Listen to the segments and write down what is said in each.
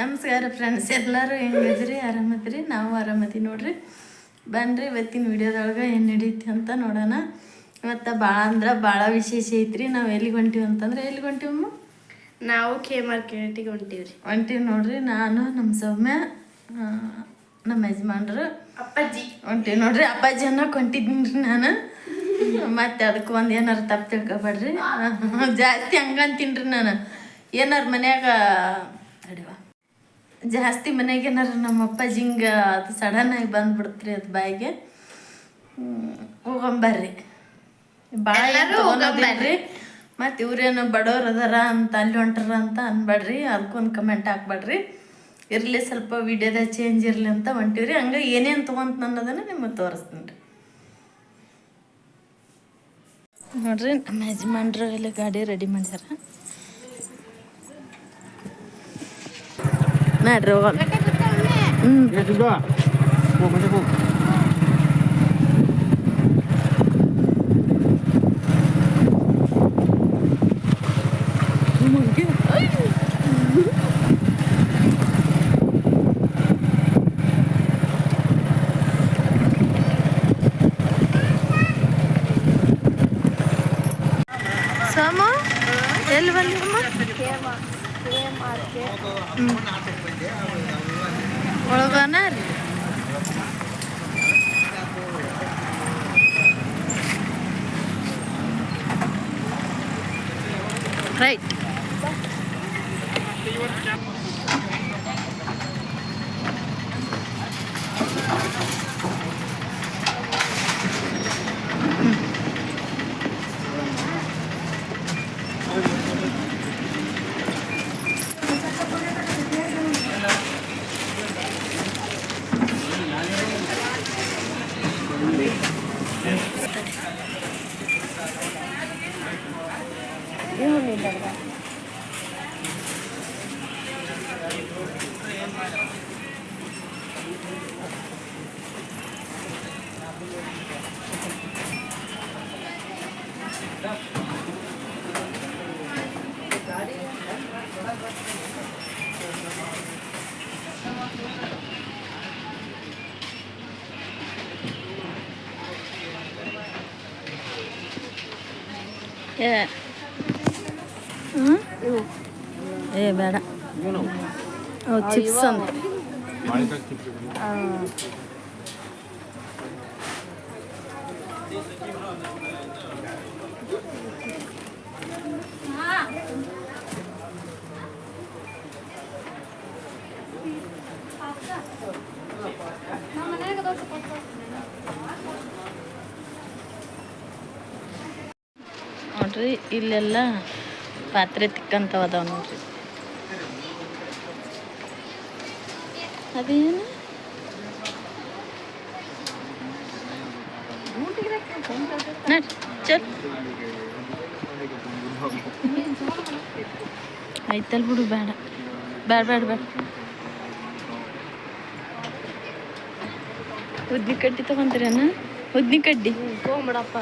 ನಮಸ್ಕಾರ ಫ್ರೆಂಡ್ಸ್ ಎಲ್ಲರೂ ಹೆಂಗಿದ್ರಿ? ಆರಾಮದ್ರಿ? ನಾವು ಆರಾಮದಿ ನೋಡ್ರಿ. ಬನ್ರಿ ಇವತ್ತಿನ ವಿಡಿಯೋದೊಳಗೆ ಏನು ನಡೀತಿ ಅಂತ ನೋಡೋಣ. ಇವತ್ತು ಭಾಳ ಅಂದ್ರೆ ಭಾಳ ವಿಶೇಷ ಐತ್ರಿ. ನಾವು ಎಲ್ಲಿ ಹೊಂಟೀವಿ ಅಂತಂದ್ರೆ ಎಲ್ಲಿಗೆ ಹೊಂಟೀವಮ್ಮ ನಾವು ಕೆ ಮಾರ್ಕೆಟಿಗೆ ಹೊಂಟೀವ್ರಿ. ಹೊಂಟೀವಿ ನೋಡ್ರಿ. ನಾನು ನಮ್ಮ ಸೌಮ್ಯ ನಮ್ಮ ಯಜಮಾನ್ರು. ಅಪ್ಪಾಜಿ. ಹೊಂಟೀವಿ ನೋಡ್ರಿ. ಅಪ್ಪಾಜಿ ಅನ್ನೋಕೆ ಹೊಂಟಿದ್ದೀನಿ ರೀ ನಾನು. ಮತ್ತೆ ಅದಕ್ಕೆ ಒಂದು ಏನಾರು ತಪ್ಪು ತಿಳ್ಕೊಬೇಡ್ರಿ. ಜಾಸ್ತಿ ಹಂಗಂತೀನಿ ರೀ ನಾನು. ಏನಾರು ಮನ್ಯಾಗ ಜಾಸ್ತಿ ಮನೆಗೆ ಏನಾರು ನಮ್ಮ ಅಪ್ಪಾಜಿ ಹಿಂಗೆ ಅದು ಸಡನ್ನಾಗಿ ಬಂದ್ಬಿಡ್ತ್ರಿ ಅದು ಬಾಯಿಗೆ. ಹೋಗಂಬರ್ರಿ ತಗೊಂಡ್ರಿ ಮತ್ತು ಇವ್ರೇನು ಬಡವ್ರು ಅದಾರ ಅಂತ ಅಲ್ಲಿ ಹೊಂಟಾರ ಅಂತ ಅನ್ಬೇಡ್ರಿ ಅದಕ್ಕೊಂದು ಕಮೆಂಟ್ ಹಾಕ್ಬೇಡ್ರಿ ಇರಲಿ ಸ್ವಲ್ಪ ವಿಡಿಯೋದಾಗ ಚೇಂಜ್ ಇರಲಿ ಅಂತ ಹೊಂಟಿವ್ರಿ. ಹಂಗೆ ಏನೇನು ತೊಗೊಂತ ಅನ್ನೋದನ್ನ ನಿಮಗೆ ತೋರಿಸ್ತೀನಿ ರೀ. ನೋಡ್ರಿ ನಮ್ಮ ಯಜಮಾನ್ರು ಎಲ್ಲ ಗಾಡಿ ರೆಡಿ ಮಾಡ್ಯಾರ. ನೋಡ್ರಿ ಹೋಗೋಣ ಹ್ಞೂ ಸಾಮ ಎಲ್ಲಿ தானே இருக்குது ಏ ಹ್ಮ್? ಏ ಬೇಡ ಅವು ಚಿಪ್ಸ್ ಅಂತ ನೋಡ್ರಿ, ಇಲ್ಲೆಲ್ಲ ಪಾತ್ರೆ ತಿಕ್ಕಂತವ ಅದಾವ ನೋಡ್ರಿ. ಅದೇನು? ಚಲ್ ಐತಲ್ ಬಿಡು, ಬೇಡ. ಬೇಡ ಬೇಡ ಬೇಡ. ಉದ್ದಿ ಕಡ್ಡಿ ತಗೊಂತೀರೇನ ಉದ್ದಿ ಕಡ್ಡಿ ತೊಗೊಂಬಿಡಪ್ಪ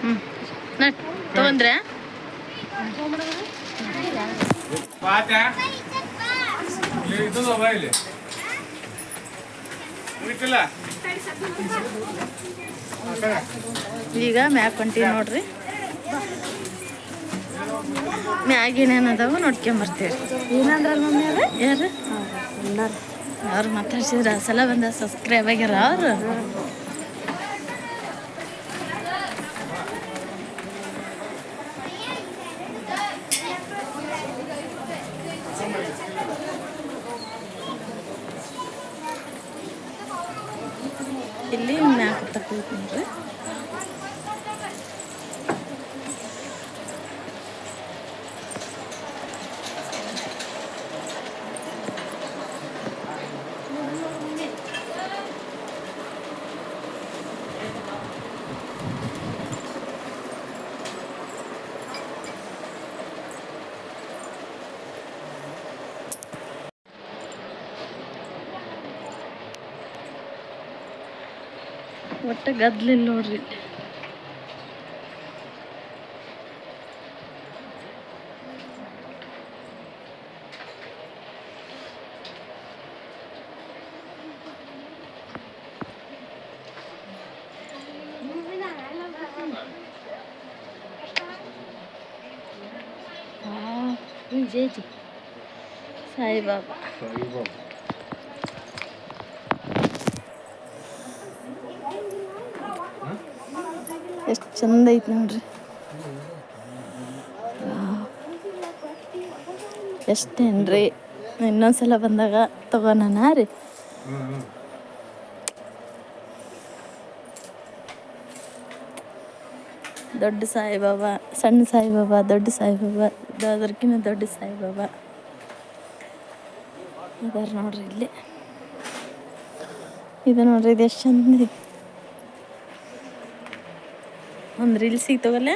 ಹ್ಞೂ ನಟ್ ತಗೊಂಡ್ರೆ ಪಾತ ಇದು ಇಲ್ಲಿ ಉಳಿತಿಲ್ಲ ಈಗ ಮ್ಯಾಗ ಹೊಂಟೀವಿ ನೋಡ್ರಿ. ಮ್ಯಾಗ ಏನೇನದಾವ ಅದಾವ ನೋಡ್ಕೊಂಬರ್ತೀವಿ ಏನಂದ್ರ ಮಮ್ಮಿ ಯಾರು? ಅವ್ರು ಮಾತಾಡ್ಸಿದ್ರ? ಆ ಸಲ ಬಂದ ಸಬ್ಸ್ಕ್ರೈಬ್ ಆಗ್ಯಾರ ಅವ್ರು ಇಲ್ಲಿ ಮ್ಯಾಕ್ ತಗೋತ್ ನೋಡ್ರಿ ಒಟ್ಟು ಗದ್ಲಿಲ್ಲ ನೋಡ್ರಿ ವಿಜಯಜಿ ಸಾಯಿಬಾಬಾ ಎಷ್ಟು ಚಂದ ಐತಿ ನೋಡ್ರಿ. ಎಷ್ಟೇನ್ರಿ? ಇನ್ನೊಂದ್ಸಲ ಬಂದಾಗ ತಗೋಣ ರೀ? ದೊಡ್ಡ ಸಾಯಿಬಾಬಾ, ಸಣ್ಣ ಸಾಯಿಬಾಬಾ, ದೊಡ್ಡ ಸಾಯಿಬಾಬಾ ಅದಕ್ಕಿಂತ ದೊಡ್ಡ ಸಾಯಿಬಾಬಾ. ಅದಾರ ನೋಡ್ರಿ ಇಲ್ಲಿ. ಇದು ನೋಡ್ರಿ, ಇದು ಎಷ್ಟು ಚಂದ ಒಂದು ರೀಲ್ ಸಿಗ್ತಾವಲ್ಲ?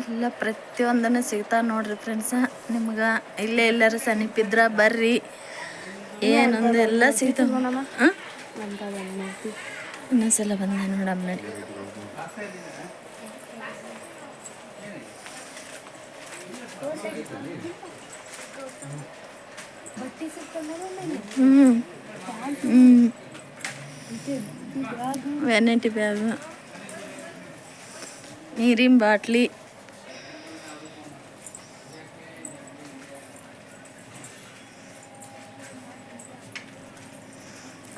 ಇಲ್ಲ, ಪ್ರತಿಯೊಂದನ್ನು ಸಿಗ್ತಾವ ನೋಡ್ರಿ ಫ್ರೆಂಡ್ಸ ನಿಮ್ಗೆ ಇಲ್ಲೇ ಎಲ್ಲರೂ ಸಮೀಪಿದ್ರ ಬರ್ರಿ. ಏನೊಂದು ಎಲ್ಲ ಸಿಗ್ತಾವ. ಇನ್ನೊಂದ್ಸಲ ಬಂದೆ ನೋಡಮ್ಮ ನೋಡಿ ಹ್ಞೂ ಹ್ಞೂ ವ್ಯಾನಿಟಿ ಬ್ಯಾಗು ನೀರಿನ ಬಾಟ್ಲಿ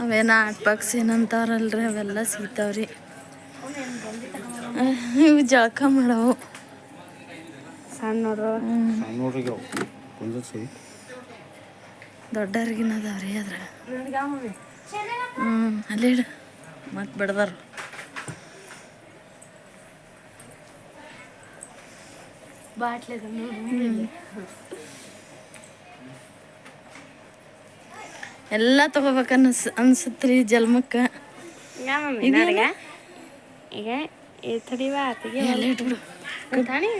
ಅವೇನ ಆಟ್ ಬಾಕ್ಸ್ ಏನಂತಾರಲ್ರಿ ಅವೆಲ್ಲ ಸಿಗ್ತಾವ್ರಿ ಇವು ಜಳಕ ಮಾಡವು. ಸಣ್ಣವರು. ದೊಡ್ಡವ್ರಿಗಿನ ಅದಾವ್ರಿ ಅದ್ರ ಹ್ಞೂ ಅಲ್ಲೇ ಮತ್ತೆ ಬಿಡ್ದಾರ. ಎಲ್ಲ ತಗೋಬೇಕು ಅನ್ಸ್ ಅನ್ಸುತ್ರಿ ಜಲ್ಮಕ್ಕೆ. ಈಗ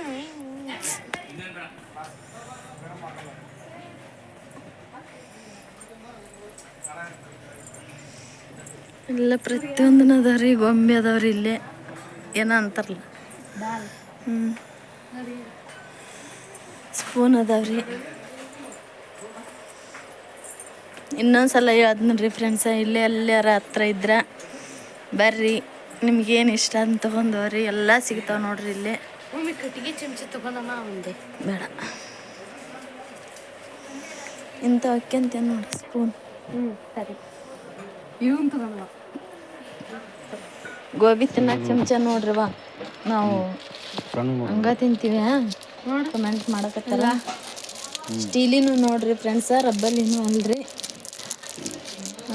ಈಗ ಈ ಅದಾವ ಎಲ್ಲ ಪ್ರತಿಯೊಂದನ ಅದಾವ್ರಿ ಗೊಂಬೆ ಅದಾವ್ರಿ ಇಲ್ಲೇ. ಏನೋ ಅಂತಾರಲ್ಲ. ಹ್ಞೂ ಸ್ಪೂನ್ ಅದಾವ್ರಿ ಇನ್ನೊಂದ್ಸಲ ರೀ ಫ್ರೆಂಡ್ಸ ಇಲ್ಲೇ ಎಲ್ಲಾರ ಹತ್ರ ಇದ್ರ ಬರ್ರಿ. ನಿಮ್ಗೇನು ಇಷ್ಟ ಅಂತ ತಗೊಂಡವ್ರಿ ಎಲ್ಲ ಸಿಗ್ತಾವ ನೋಡ್ರಿ ಇಲ್ಲೇ. ಕಟ್ಟಿಗೆ ಚಮಚ ತಗೊಂಡಮ್ಮ ಒಂದೆ. ಬೇಡ. ಇಂಥ ಅಕ್ಕಂತ ನೋಡಿ ಸ್ಪೂನ್. ಹ್ಞೂ ಸರಿ. ಇವನ್ ತಗೊಂಡ ಗೋಬಿ ತಿನ್ನಕ್ಕೆ ಚಮಚ ನೋಡ್ರಿ ವಾ. ನಾವು ಹಂಗ ತಿಂತೀವಿ ಕಮೆಂಟ್ ಮಾಡಕತ್ತಲ್ಲ ಸ್ಟೀಲಿನೂ ನೋಡ್ರಿ ಫ್ರೆಂಡ್ಸ ರಬ್ಬಲಿನೂ ಅಲ್ರಿ.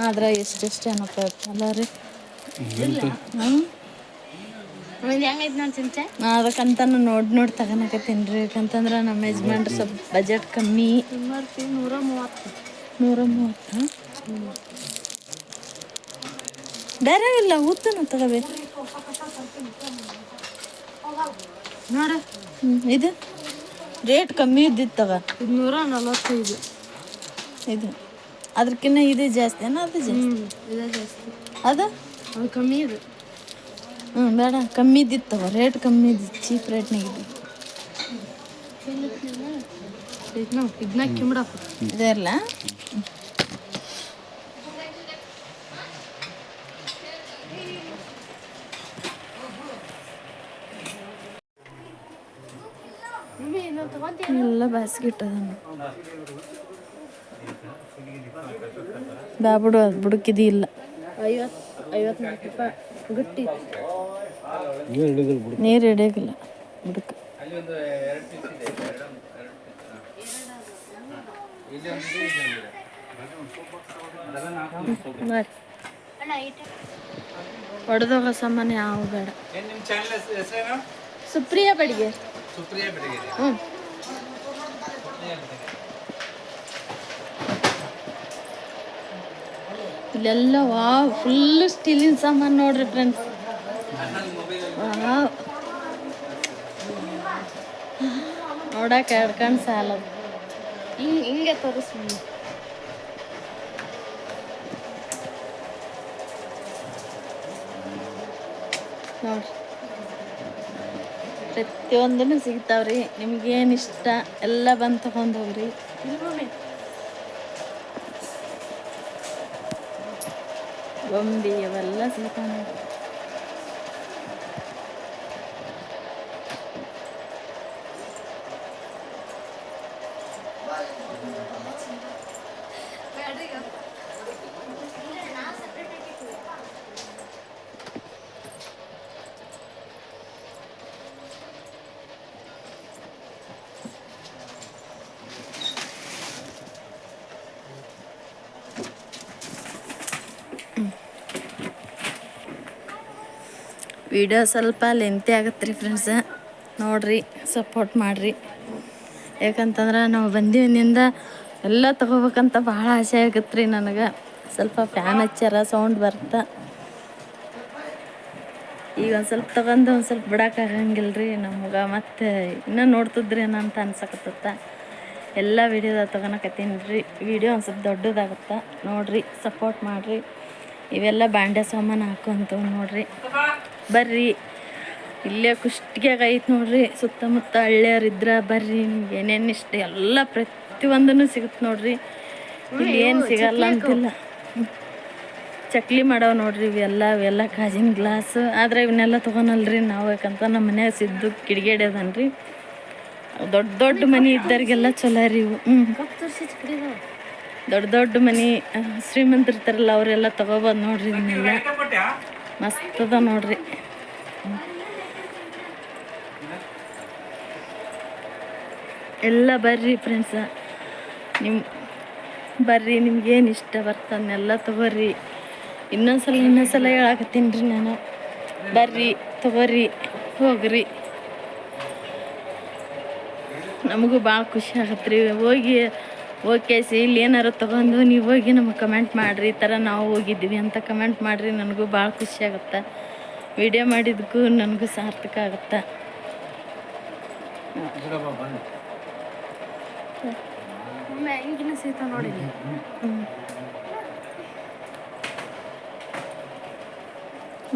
ಆದ್ರೆ ಎಷ್ಟೆಷ್ಟು ಏನಪ್ಪ ಅಲ್ಲ ರೀ ಅದಕ್ಕಂತಾನು ನೋಡಿ ಚಮಚ ನಾ ಅದಕ್ಕಂತ ನೋಡಿ ನೋಡಿ ತಗೊಳಕತ್ತೀನಿ ರೀ ಯಾಕಂತಂದ್ರೆ ನಮ್ಮ ಯಜಮಾನ್ರು ಸ್ವಲ್ಪ ಬಜೆಟ್ ಕಮ್ಮಿ. ಸುಮಾರು ನೂರ ಮೂವತ್ತು. ನೂರ ಮೂವತ್ತು? ಬೇರೆ ಇಲ್ಲ ಉದ್ದನ ತಗೋಬೇಕು ನೋಡ. ಇದು ರೇಟ್ ಕಮ್ಮಿ ಇದ್ದಿತ್ತು ತಗ. ನೂರ ನಲವತ್ತೈದು. ಇದು. ಅದಕ್ಕಿಂತ ಇದು ಜಾಸ್ತಿ ಏನೋ ಅದು ಜಾಸ್ತಿ. ಹ್ಞೂ ಇದೇ ಜಾಸ್ತಿ. ಅದು? ಅದು ಕಮ್ಮಿ ಇದು. ಹ್ಞೂ ಬೇಡ ಕಮ್ಮಿ ಇದ್ದಿತ್ತು ತಗೋ. ರೇಟ್ ಕಮ್ಮಿ ಇದ್ದಿತ್ತು ಚೀಪ್ ರೇಟ್ನಾಗ ಇದು ಇದನ್ನ ಇದನ್ನ ಕಿಮ್ಡಪ್ಪ ಇದೇ ಇರಲ್ಲ ಎಲ್ಲ ಬ್ಯಾಸ್ಗಿಟ್ಟದ ಅದ ಬಾ ಬಿಡು ಅದು ಬುಡಕಿದಿ ಇಲ್ಲ. ಐವತ್ತು ಐವತ್ನಾಲ್ಕು ರೂಪಾಯಿ ಗಟ್ಟಿ ನೀರು ಹಿಡಿಯೋಗಿಲ್ಲ ಬುಡುಕ. ಹೊಡೆದೋಗ ಸಾಮಾನು ಯಾವ ಬೇಡ ಸುಪ್ರಿಯ ಬಡಿಗೆ. ಸುಪ್ರಿಯಾ ಬಡಿಗೆ ಹ್ಞೂ ಇಲ್ಲೆಲ್ಲ ವಾ ಫುಲ್ ಸ್ಟೀಲಿನ ಸಾಮಾನು ನೋಡ್ರಿ ಫ್ರೆಂಡ್ಸ್ ನೋಡಕ್ಕೆ ಎರಡು ಕಣ್ಣು ಸಾಲದು ಹಿಂಗೆ ಹಿಂಗೆ ತೋರಿಸ್ಬಿಡಿ ನೋಡ್ರಿ ಪ್ರತಿಯೊಂದೂ ಸಿಗ್ತಾವ್ರಿ. ನಿಮ್ಗೇನು ಇಷ್ಟ ಎಲ್ಲ ಬಂದು ತಗೊಂಡು ಹೋಗ್ರಿ. ಗೊಂಬಿ ಅವೆಲ್ಲ ಸಿಗ್ತಾವ ವಿಡಿಯೋ ಸ್ವಲ್ಪ ಲೆಂತಿ ಆಗತ್ತೆ ರೀ ಫ್ರೆಂಡ್ಸ ನೋಡ್ರಿ ಸಪೋರ್ಟ್ ಮಾಡಿರಿ. ಯಾಕಂತಂದ್ರೆ ನಾವು ಬಂದಿವಿನಿಂದ ಎಲ್ಲ ತಗೋಬೇಕಂತ ಭಾಳ ಆಸೆ ಆಗತ್ತೆ ನನಗೆ. ಸ್ವಲ್ಪ ಫ್ಯಾನ್ ಹಚ್ಚಾರ ಸೌಂಡ್ ಬರ್ತಾ. ಈಗ ಒಂದು ಸ್ವಲ್ಪ ತಗೊಂಡು ಒಂದು ಸ್ವಲ್ಪ ಬಿಡೋಕ್ಕಾಗಂಗಿಲ್ಲ ರೀ ನಮ್ಗೆ. ಮತ್ತೆ ಇನ್ನೂ ನೋಡ್ತಿದ್ರಿ ಅಂತ ಅನ್ಸಕತ್ತ ಎಲ್ಲ ವಿಡಿಯೋದಾಗ ತಗೊಳಕತ್ತೀನಿ ರೀ. ವಿಡಿಯೋ ಒಂದು ಸ್ವಲ್ಪ ದೊಡ್ಡದಾಗತ್ತೆ. ನೋಡಿರಿ ಸಪೋರ್ಟ್ ಮಾಡಿರಿ. ಇವೆಲ್ಲ ಬಾಂಡೆ ಸಾಮಾನು ಹಾಕೊಂತ ನೋಡ್ರಿ. ಬರ್ರಿ. ಇಲ್ಲೇ ಕುಷ್ಟಿಗೆ ಐತೆ ನೋಡ್ರಿ ಸುತ್ತಮುತ್ತ ಹಳ್ಳಿಯವ್ರು ಇದ್ರ ಬರ್ರಿ ನಿಮ್ಗೆ ಏನೇನು ಇಷ್ಟ ಎಲ್ಲ ಪ್ರತಿಯೊಂದೂ ಸಿಗುತ್ತೆ ನೋಡ್ರಿ. ಇಲ್ಲಿ ಏನು ಸಿಗಲ್ಲ ಅಂತಿಲ್ಲ. ಚಕ್ಲಿ ಮಾಡೋ ನೋಡ್ರಿ ಇವೆಲ್ಲ ಇವೆಲ್ಲ ಕಾಜಿನ ಗ್ಲಾಸ್ ಆದ್ರೆ ಇವನ್ನೆಲ್ಲ ತೊಗೊನಲ್ರಿ ನಾವು ಯಾಕಂತ ನಮ್ಮ ಮನ್ಯಾಗ ಸಿದ್ದು ಕಿಡಿಗೇಡಿ ಅದನ್ರಿ. ದೊಡ್ಡ ದೊಡ್ಡ ಮನೆ ಇದ್ದರಿಗೆಲ್ಲ ಚಲೋ ರೀ ಇವು. ಹ್ಞೂ ದೊಡ್ಡ ದೊಡ್ಡ ಮನೆ ಶ್ರೀಮಂತ ಇರ್ತಾರಲ್ಲ ಅವರೆಲ್ಲ ತಗೋಬೋದು ನೋಡ್ರಿ ಇವನ್ನೆಲ್ಲ ಮಸ್ತ್ ಅದ ನೋಡ್ರಿ. ಎಲ್ಲ ಬರ್ರಿ ಫ್ರೆಂಡ್ಸ ನಿಮ್ಮ ಬರ್ರಿ, ನಿಮ್ಗೇನು ಇಷ್ಟ ಬರ್ತದನ್ನೆಲ್ಲ ತಗೋರಿ. ಇನ್ನೊಂದ್ಸಲ ಇನ್ನೊಂದ್ಸಲ ಹೇಳಾಕತ್ತೀನಿ ರೀ ನಾನು. ಬರ್ರಿ, ತಗೋರಿ, ಹೋಗ್ರಿ. ನಮಗೂ ಭಾಳ ಖುಷಿ ಆಗತ್ತೆ ರೀ ಹೋಗಿ ಓಕೆ ಸಿ ಇಲ್ಲಿ ಏನಾರು ತೊಗೊಂಡು ನೀವು ಹೋಗಿ ನಮಗೆ ಕಮೆಂಟ್ ಮಾಡಿರಿ ಈ ಥರ ನಾವು ಹೋಗಿದ್ದೀವಿ ಅಂತ ಕಮೆಂಟ್ ಮಾಡಿರಿ ನನಗೂ ಭಾಳ ಖುಷಿ ಆಗುತ್ತೆ. ವಿಡಿಯೋ ಮಾಡಿದ್ದಕ್ಕೂ ನನಗೂ ಸಾರ್ಥಕ ಆಗುತ್ತೆ.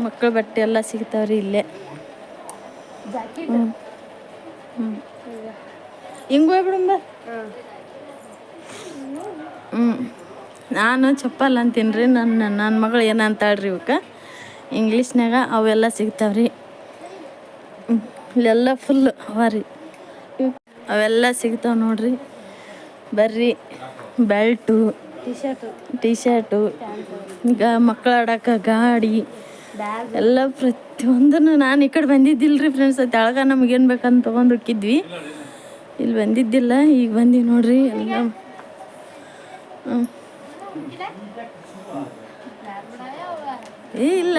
ಮಕ್ಕಳ ಬಟ್ಟೆ ಎಲ್ಲ ಸಿಗ್ತಾವ್ರಿ ಇಲ್ಲೇ. ಜಾಕೆಟ್ ಹಿಂಗೆ ಹೋಗ್ಬಿಡಂಬ ನಾನು ಚಪ್ಪಲ್ ಅಂತೀನಿ ರೀ ನನ್ನ ನನ್ನ ಮಗಳು ಏನಂತಾಳ್ರಿ ಇವಕ್ಕೆ ಇಂಗ್ಲೀಷ್ನಾಗ ಅವೆಲ್ಲ ಸಿಗ್ತಾವೆ ರೀ ಇಲ್ಲೆಲ್ಲ ಫುಲ್ ಅವ ರೀ. ಅವೆಲ್ಲ ಸಿಗ್ತಾವ ನೋಡ್ರಿ. ಬರ್ರಿ. Belt T shirt T shirt ಈಗ ಮಕ್ಕಳು ಆಡಕ್ಕೆ ಗಾಡಿ ಎಲ್ಲ ಪ್ರತಿಯೊಂದನ್ನು ನಾನು ಈ ಕಡೆ ಬಂದಿದ್ದಿಲ್ಲ ರೀ ಫ್ರೆಂಡ್ಸ್ ತೆಳಗ ನಮಗೇನು ಬೇಕಂತ ತೊಗೊಂಡು ಹೋಗಿದ್ವಿ. ಇಲ್ಲಿ ಬಂದಿದ್ದಿಲ್ಲ ಈಗ ಬಂದಿ ನೋಡ್ರಿ ಎಲ್ಲ ಏ ಇಲ್ಲ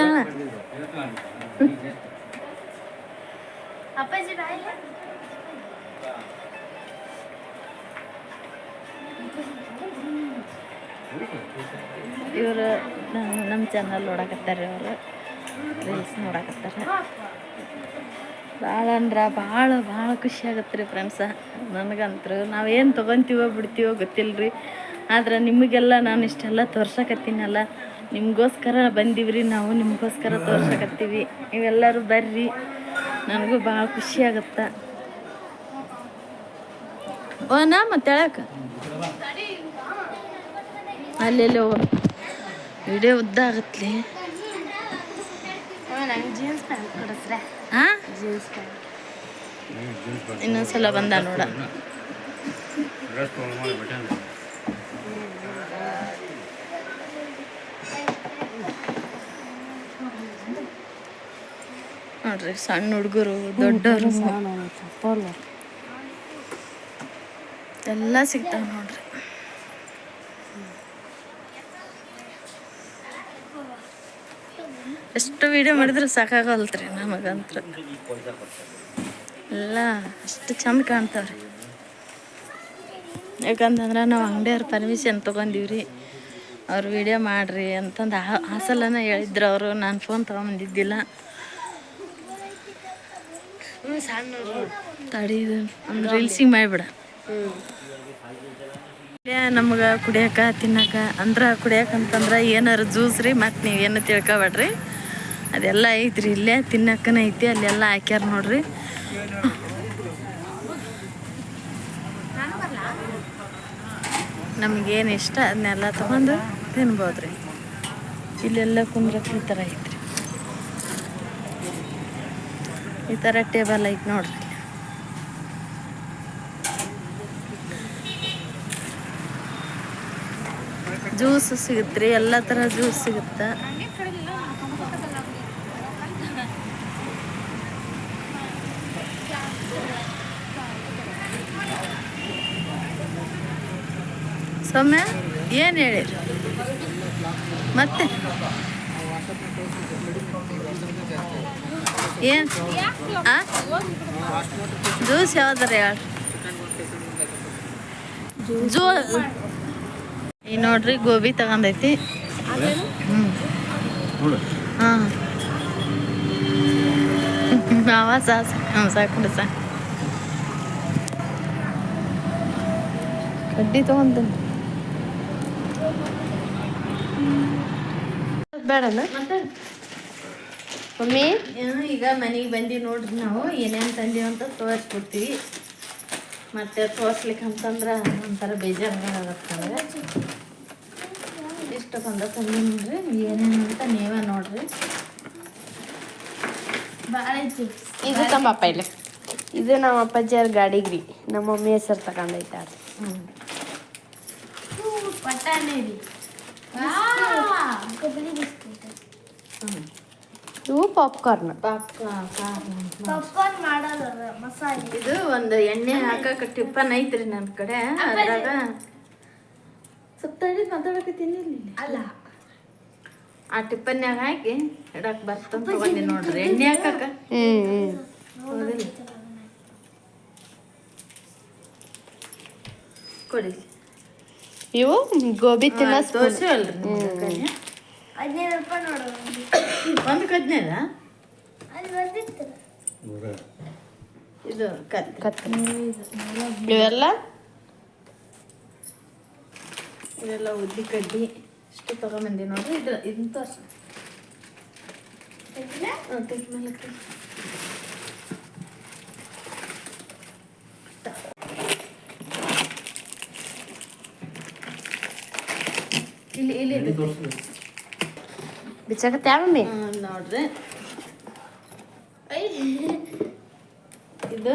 ಇವರು ನಮ್ಮ ಚಾನಲ್ ನೋಡಕತ್ತಾರೆ ಅವರು ರೀಲ್ಸ್ ನೋಡಕತ್ತಾರೆ. ಭಾಳ ಅಂದ್ರೆ ಭಾಳ ಭಾಳ ಖುಷಿ ಆಗತ್ತೆ ರೀ ಫ್ರೆಂಡ್ಸ ನನಗಂತೂ ನಾವೇನು ತೊಗೊತೀವೋ ಬಿಡ್ತೀವೋ ಗೊತ್ತಿಲ್ಲ ರೀ ಆದ್ರೆ ನಿಮಗೆಲ್ಲ ನಾನು ಇಷ್ಟೆಲ್ಲ ತೋರ್ಸಕತ್ತೀನಲ್ಲ ನಿಮಗೋಸ್ಕರ ಬಂದೀವ್ರಿ ನಾವು ನಿಮಗೋಸ್ಕರ ತೋರ್ಸಕತ್ತೀವಿ. ನೀವೆಲ್ಲರೂ ಬರ್ರಿ ನನಗೂ ಭಾಳ ಖುಷಿ ಆಗತ್ತೆ. ಓನಾ ಮತ್ತೆ ಹೇಳಕ್ಕೆ? ಅಲ್ಲೆಲ್ಲಿ ವಿಡಿಯೋ ಉದ್ದ ಆಗತ್ಲಿ. ನಂಗೆ ಜೀನ್ಸ್ ಪ್ಯಾಂಟ್ ಕೊಡಿಸ್ರೆ. ಹಾಂ ಜೀನ್ಸ್ ಪ್ಯಾಂಟ್ ಇನ್ನೊಂದ್ಸಲ ಬಂದ ನೋಡ ಡ್ರೆಸ್ ತೊಗೊಂಡು ಬಟ್ಟೆ ನೋಡ್ರಿ ಸಣ್ಣ ಹುಡುಗರು ದೊಡ್ಡವರು. ಎಲ್ಲ ಸಿಗ್ತಾವ ನೋಡ್ರಿ. ಎಷ್ಟು ವಿಡಿಯೋ ಮಾಡಿದ್ರೆ ಸಾಕಾಗಲ್ತ್ರಿ ನಮಗಂತ್ರ. ಎಲ್ಲ ಅಷ್ಟು ಚಂದ ಕಾಣ್ತಾವ್ರಿ. ಯಾಕಂತಂದ್ರೆ ನಾವು ಅಂಗಡಿಯವ್ರ ಪರ್ಮಿಷನ್ ತೊಗೊಂಡಿವ್ರಿ. ಅವ್ರು ವಿಡಿಯೋ ಮಾಡ್ರಿ ಅಂತಂದು ಆ- ಆ ಸಲನ ಹೇಳಿದ್ರು ಅವರು ನಾನು ಫೋನ್ ತೊಗೊಂಬಂದಿದ್ದಿಲ್ಲ. ಹ್ಞೂ ಸಣ್ಣ ತಡಿ ಒಂದು ರೀಲ್ಸಿಂಗ್ ಮಾಡಿಬಿಡ. ನಮ್ಗೆ ಕುಡಿಯಕ, ತಿನ್ನಕ, ಅಂದ್ರೆ ಕುಡಿಯಕ ಅಂತಂದ್ರೆ ಏನಾರು ಜ್ಯೂಸ್ ರೀ, ಮತ್ತು ಏನು ತಿಳ್ಕೊಬೇಡ್ರಿ. ಅದೆಲ್ಲ ಐತ್ರಿ, ಇಲ್ಲೇ ತಿನ್ನಕ್ಕನ ಐತಿ, ಅಲ್ಲೆಲ್ಲ ಹಾಕ್ಯಾರ ನೋಡ್ರಿ. ನಮಗೇನು ಇಷ್ಟ, ಅದನ್ನೆಲ್ಲ ತಗೊಂಡು ತಿನ್ಬೋದ್ರಿ. ಇಲ್ಲೆಲ್ಲ ಕುಂದ್ರಕ್ಕೆ ಈ ಥರ ಐತ್ರಿ. ಈ ಥರ ಟೇಬಲ್ ಐತಿ ನೋಡ್ರಿ. ಜ್ಯೂಸ್ ಸಿಗುತ್ತೆ ರೀ ಎಲ್ಲ ಥರ ಜ್ಯೂಸ್ ಸಿಗುತ್ತೆ? ಸೌಮ್ಯ, ಏನು ಹೇಳಿರಿ? ಮತ್ತೆ? ಏನು? ಜ್ಯೂಸ್ ಯಾವ್ದಾರ ಹೇಳಿ. ಜ್ಯೂ ಈ ನೋಡ್ರಿ ಗೋಬಿ ತಗೊಂಡೈತಿ. ಹ್ಞೂ ಹಾಂ. ಅವ ಸಾಕು ಹ್ಞೂ ಸಾಕು ಸಾ ಕಡ್ಡಿ ತಗೊಂತ ಬೇಡನ? ಮಮ್ಮಿ? ಈಗ ಮನೆಗೆ ಬಂದೀವಿ ನೋಡ್ರಿ ನಾವು. ಏನೇನು ತಂದೀವಿ ಅಂತ ತೋರಿಸ್ಬಿಡ್ತೀವಿ. ಮತ್ತೆ ತೋರ್ಸ್ಲಿಕ್ಕೆ ಅಂತಂದ್ರೆ ಒಂಥರ ಬೇಜಾರಾಗತ್ತಂದ್ರೆ. ಇಷ್ಟು ಬಂದ ತಂದಿ ನೋಡ್ರಿ. ಏನೇನು ಅಂತ ನೀವೇ ನೋಡ್ರಿ. ಭಾಳ ಐತಿ ಇದು ತಮ್ಮಪ್ಪ ಇಲ್ಲ. ಇದು ನಮ್ಮ ಅಪ್ಪಾಜಿಯವ್ರ ರೀ ನಮ್ಮ ಮಮ್ಮಿ ಹೆಸರು ತಗೊಂಡೈತೆ ಹ್ಞೂ ಪಟಾಣಿ ರೀ. ಇವು ಪಾಪ್ಕಾರ್ನ್ ಪಾಪ ಇದು ಒಂದು ಎಣ್ಣೆ ಹಾಕಕ್ಕೆ ಟಿಪ್ಪನ್ ಐತ್ರಿ ನನ್ನ ಕಡೆ. ಅದ್ರಾಗ ಸ್ವಲ್ಪ ತಡಿ ಮಾತಾಡಕತ್ತೀನಿ ಅಲ್ಲ. ಆ ಟಿಪ್ಪನ್ಯಾಗ ಹಾಕಿ ಇಡಕ್ ಬರ್ತಂತ ತಗೊಂಡಿ ನೋಡ್ರಿ. ಎಣ್ಣೆ ಹಾಕಕ್ಕ? ಕೊಡಿ ಇವು ಗೋಬಿ ತಿನ್ನ ತೋರಿಸಿವಲ್ರಿ ಒಂದು ಅಲ್ಲಿ ಬಂದಿತ್ತು. ಇದು ಕತ್ ಕತ್ತಿ ಇವೆಲ್ಲ? ಇವೆಲ್ಲ ಉದ್ದಿ ಕಡ್ಡಿ. ಇಷ್ಟು ತಗೊಂಬಂದಿ ನೋಡ್ರಿ. ಇದು ಇಂಥ. ಇಲ್ಲಿ ಇಲ್ಲಿ. ಬಿಚ್ಚಾಕತ್ತೆ ಮಮ್ಮಿ? ನೋಡ್ರಿ. ಐ. ಇದು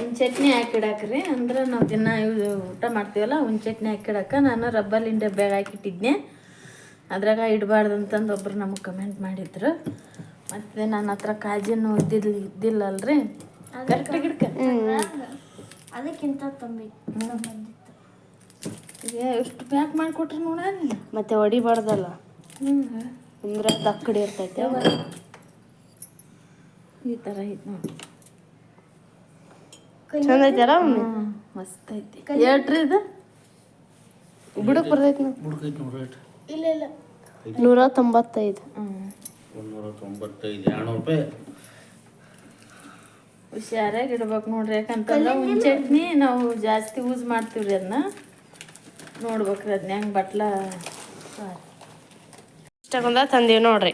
ಒಂದು ಚಟ್ನಿ ಹಾಕಿಡಾಕ್ರಿ ಅಂದ್ರೆ ನಾವು ದಿನ ಇವು ಊಟ ಮಾಡ್ತೀವಲ್ಲ ಒಂದು ಚಟ್ನಿ ಹಾಕಿಡಾಕ ನಾನು ರಬ್ಬಲಿನ ಡಬ್ಬ್ಯಾಗ ಹಾಕಿಟ್ಟಿದ್ನೆ. ಅದ್ರಾಗ ಇಡಬಾರ್ದು ಅಂತಂದು ಒಬ್ರು ನಮಗೆ ಕಮೆಂಟ್ ಮಾಡಿದ್ರು. ಮತ್ತು ನನ್ನ ಹತ್ರ ಕಾಜಿನ ಇದ್ದಿಲ್ಲ ಇದ್ದಿಲ್ಲಲ್ರಿ. ಅದಕ್ಕಿಂತ ಎಷ್ಟು ಪ್ಯಾಕ್ ಮಾಡಿಕೊಟ್ರಿ ನೋಡ ಮತ್ತೆ ಹೊಡಿಬಾರ್ದಲ್ಲ. ಹ್ಞೂ ಅಂದ್ರೆ ತಕ್ಕಡಿ ಇರ್ತೈತೆ. ಈ ಥರ ಐತೆ ನೋಡಿ. ಚಂದ ಐತಾರ ಮಸ್ತ್ ಐತಿ. ಹೇಳ್ರಿ ಇದು? ಬುಡಕ್ ಬರ್ತೈತಿ ಇಲ್ಲ ಇಲ್ಲ. ನೂರ ತೊಂಬತ್ತೈದು. ನೂರ ತೊಂಬತ್ತೈದು ಎರಡು ರೂಪಾಯಿ. ಹುಷಾರಾಗಿ ಇಡ್ಬೇಕು ನೋಡ್ರಿ ಯಾಕಂತಂದ್ರೆ ಹುಣ್ ಚಟ್ನಿ ನಾವು ಜಾಸ್ತಿ ಯೂಸ್ ಮಾಡ್ತೀವ್ರಿ ಅದನ್ನ ನೋಡ್ಬೇಕ್ರಿ ಅದನ್ನ ಹೆಂಗೆ ಬಟ್ಲ ಇಷ್ಟ ಬಂದ ತಂದೀವಿ ನೋಡ್ರಿ